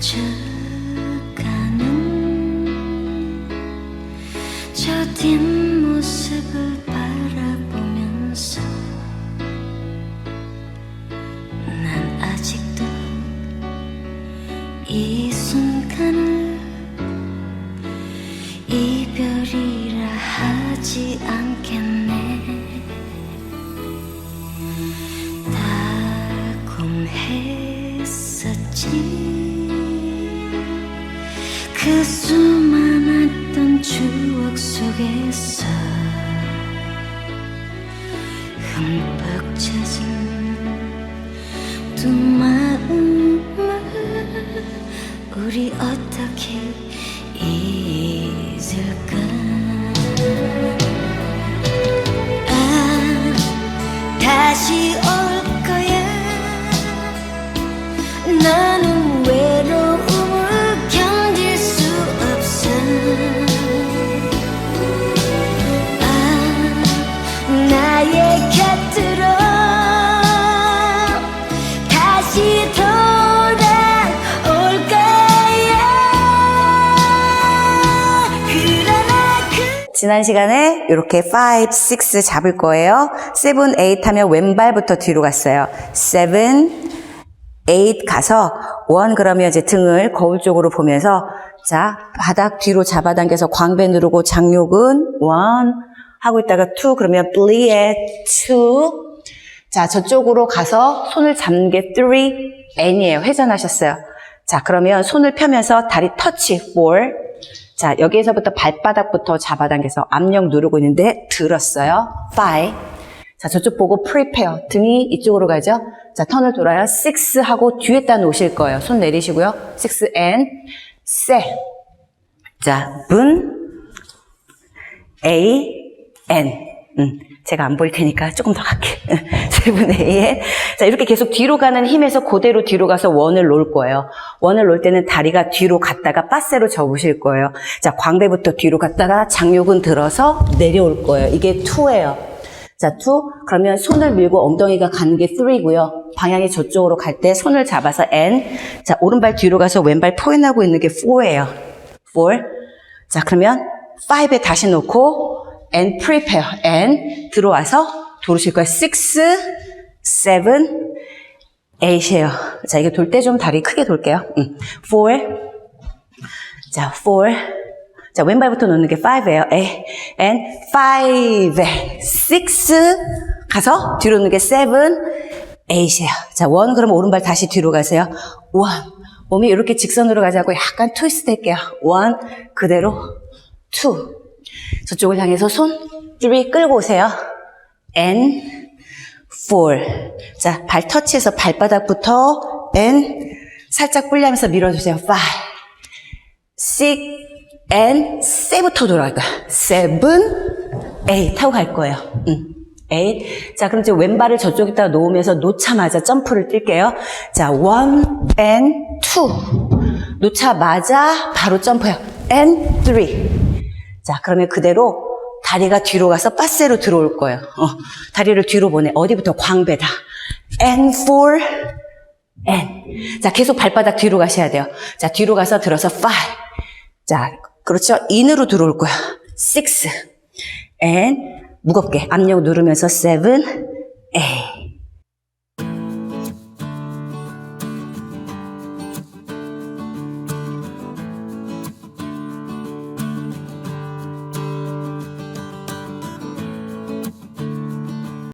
스쳐가는 저 뒷모습을 바라보면서 난 아직도 이 그 수많았던 추억 속에서 흠뻑 젖은 두 마음을 우리 어떻게 잊을까? 아 다시 지난 시간에 이렇게 5, 6 잡을 거예요. 7, 8 하면 왼발부터 뒤로 갔어요. 7, 8 가서 1 그러면 이제 등을 거울 쪽으로 보면서 자 바닥 뒤로 잡아당겨서 광배 누르고 장욕은 1 하고 있다가 2 그러면 bleed 2 자, 저쪽으로 가서 손을 잡는 게 3, N이에요. 회전하셨어요. 자, 그러면 손을 펴면서 다리 터치 4. 자, 여기에서부터 발바닥부터 잡아당겨서 압력 누르고 있는데 들었어요. 5. 자, 저쪽 보고 prepare. 등이 이쪽으로 가죠. 자, 턴을 돌아요. 6 하고 뒤에다 놓으실 거예요. 손 내리시고요. 6 and set. 자, 분 A, N. 음, 제가 안 보일 테니까 조금 더 갈게. 세분 A에. 자, 이렇게 계속 뒤로 가는 힘에서 그대로 뒤로 가서 원을 놓을 거예요. 원을 놓을 때는 다리가 뒤로 갔다가 빠세로 접으실 거예요. 자, 광배부터 뒤로 갔다가 장욕은 들어서 내려올 거예요. 이게 2예요. 자, 2. 그러면 손을 밀고 엉덩이가 가는 게 3고요. 방향이 저쪽으로 갈 때 손을 잡아서 N. 자, 오른발 뒤로 가서 왼발 포인하고 있는 게 4예요. 4. 자, 그러면 5에 다시 놓고 and prepare and 들어와서 돌으실 거예요. 6, 7, 8이에요. 자, 이게 돌 때 좀 다리 크게 돌게요. 음. 4. 자, 4. 자, 왼발부터 놓는 게 5예요. A, and 5, 6 가서 뒤로 놓는 게 7, 8이에요. 자, 1 그럼 오른발 다시 뒤로 가세요. 1. 몸이 이렇게 직선으로 가지 않고 약간 트위스트 할게요. 1 그대로 2. 저쪽을 향해서 손3 끌고 오세요. and 4. 자, 발 터치해서 발바닥부터 and 살짝 불리하면서 밀어주세요. 5, 6 and 7부터 돌아갈 거야. 7, 8 하고 갈 거예요. 음. 8. 자, 그럼 이제 왼발을 저쪽에다 놓으면서 놓자마자 점프를 뛸게요. 자, 1 and 2. 놓자마자 바로 점프해요. and 3. 자, 그러면 그대로 다리가 뒤로 가서 빠세로 들어올 거예요. 어, 다리를 뒤로 보내. 어디부터? 광배다. and 4, and. 자, 계속 발바닥 뒤로 가셔야 돼요. 자, 뒤로 가서 들어서 5. 자, 그렇죠. 인으로 들어올 거야. 6. and 무겁게 압력 누르면서 7, 8.